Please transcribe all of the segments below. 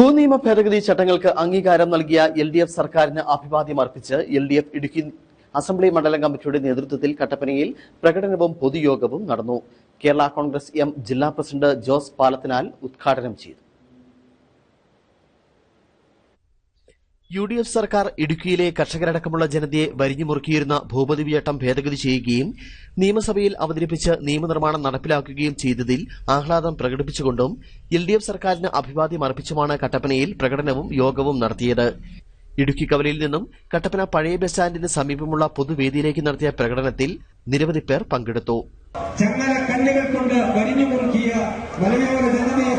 ഭൂനിയമ ഭേദഗതി ചട്ടങ്ങൾക്ക് അംഗീകാരം നൽകിയ എൽ ഡി എഫ് സർക്കാരിന് അഭിവാദ്യം അർപ്പിച്ച് L D F Idukki assembly മണ്ഡലം കമ്മിറ്റിയുടെ നേതൃത്വത്തിൽ കട്ടപ്പനയിൽ പ്രകടനവും പൊതുയോഗവും നടന്നു. കേരള കോൺഗ്രസ് എം ജില്ലാ പ്രസിഡന്റ് ജോസ് പാലത്തിനാൽ ഉദ്ഘാടനം ചെയ്തു. യു ഡി എഫ് സർക്കാർ ഇടുക്കിയിലെ കർഷകരടക്കമുള്ള ജനതയെ വരിഞ്ഞുമുറുക്കിയിരുന്ന ഭൂപതിവിയട്ടം ഭേദഗതി ചെയ്യുകയും നിയമസഭയിൽ അവതരിപ്പിച്ച് നിയമനിർമ്മാണം നടപ്പിലാക്കുകയും ചെയ്തതിൽ ആഹ്ലാദം പ്രകടിപ്പിച്ചുകൊണ്ടും എൽ ഡി എഫ് സർക്കാരിന് അഭിവാദ്യം അർപ്പിച്ചുമാണ് കട്ടപ്പനയിൽ പ്രകടനവും യോഗവും നടത്തിയത്. ഇടുക്കി കവലയിൽ നിന്നും കട്ടപ്പന പഴയ ബസ് സ്റ്റാൻഡിന് സമീപമുള്ള പൊതുവേദിയിലേക്ക് നടത്തിയ പ്രകടനത്തിൽ നിരവധി പേർ പങ്കെടുത്തു. ചങ്ങല കല്ലുകൾ കൊണ്ട് വരിഞ്ഞുമുറുക്കിയ മലയോര ജനതയെ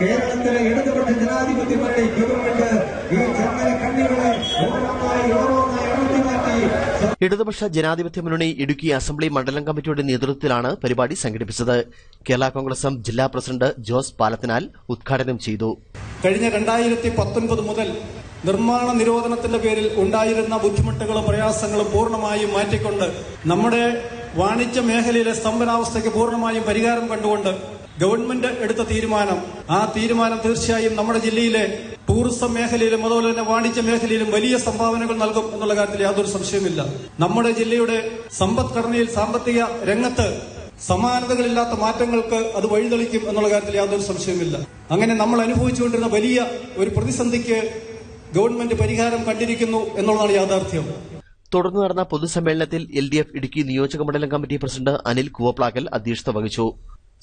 കേരളത്തിലെ ഇടതുപക്ഷ ജനാധിപത്യങ്ങളുടെ ഗവൺമെന്റ് ഈ ചങ്ങല കണ്ണികളെ ഓരോന്നായി ഓരോന്നായി അടർത്തി മാറ്റി. ഇടതുപക്ഷ ജനാധിപത്യ മുന്നണി ഇടുക്കി അസംബ്ലി മണ്ഡലം കമ്മിറ്റിയുടെ നേതൃത്വത്തിലാണ് പരിപാടി സംഘടിപ്പിച്ചത്. കേരള കോൺഗ്രസ് എം ജില്ലാ പ്രസിഡന്റ് ജോസ് പാലത്തിനാൽ ഉദ്ഘാടനം ചെയ്തു. കഴിഞ്ഞ രണ്ടായിരത്തി പത്തൊൻപത് മുതൽ നിർമ്മാണ നിരോധനത്തിന്റെ പേരിൽ ഉണ്ടായിരുന്ന ബുദ്ധിമുട്ടുകളും പ്രയാസങ്ങളും പൂർണമായും മാറ്റിക്കൊണ്ട് നമ്മുടെ വാണിജ്യ മേഖലയിലെ സ്തംഭനാവസ്ഥയ്ക്ക് പൂർണമായും പരിഹാരം കണ്ടുകൊണ്ട് ഗവൺമെന്റ് എടുത്ത തീരുമാനം. ആ തീരുമാനം തീർച്ചയായും നമ്മുടെ ജില്ലയിലെ ടൂറിസം മേഖലയിലും അതുപോലെ തന്നെ വാണിജ്യ മേഖലയിലും വലിയ സംഭാവനകൾ നൽകും എന്നുള്ള കാര്യത്തിൽ യാതൊരു സംശയവുമില്ല. നമ്മുടെ ജില്ലയുടെ സമ്പദ്ഘടനയിൽ സാമ്പത്തിക രംഗത്ത് സമാനതകളില്ലാത്ത മാറ്റങ്ങൾക്ക് അത് വഴിതെളിക്കും എന്നുള്ള കാര്യത്തിൽ യാതൊരു സംശയവുമില്ല. അങ്ങനെ നമ്മൾ അനുഭവിച്ചുകൊണ്ടിരുന്ന വലിയ ഒരു പ്രതിസന്ധിക്ക് ഗവൺമെന്റ് പരിഹാരം കണ്ടിരിക്കുന്നു എന്നുള്ളതാണ് യാഥാർത്ഥ്യം. തുടർന്ന് നടന്ന പൊതുസമ്മേളനത്തിൽ എൽ ഡി എഫ് ഇടുക്കി നിയോജക മണ്ഡലം കമ്മിറ്റി പ്രസിഡന്റ് അനിൽ കുവപ്ലാക്കൽ അധ്യക്ഷത വഹിച്ചു.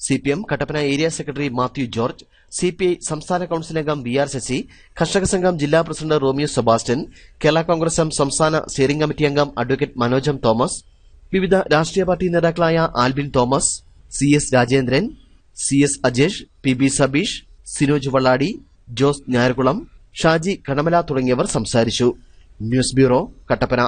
C P M Kattappana area secretary Mathew George C P I സംസ്ഥാന കൌൺസിൽ അംഗം വി ആർ ശശി കർഷക സംഘം ജില്ലാ president Romeo Sebastian Kerala Congress M സംസ്ഥാന സ്റ്റിയറിംഗ് കമ്മിറ്റി അംഗം അഡ്വക്കേറ്റ് മനോജം തോമസ് വിവിധ രാഷ്ട്രീയ പാർട്ടി നേതാക്കളായ Albin Thomas C S Rajendran C S Ajesh P B Sabeesh Sinoj Valladi Jose Njayarkulam Shaji Kanamala തുടങ്ങിയവർ സംസാരിച്ചു. News bureau Kattappana.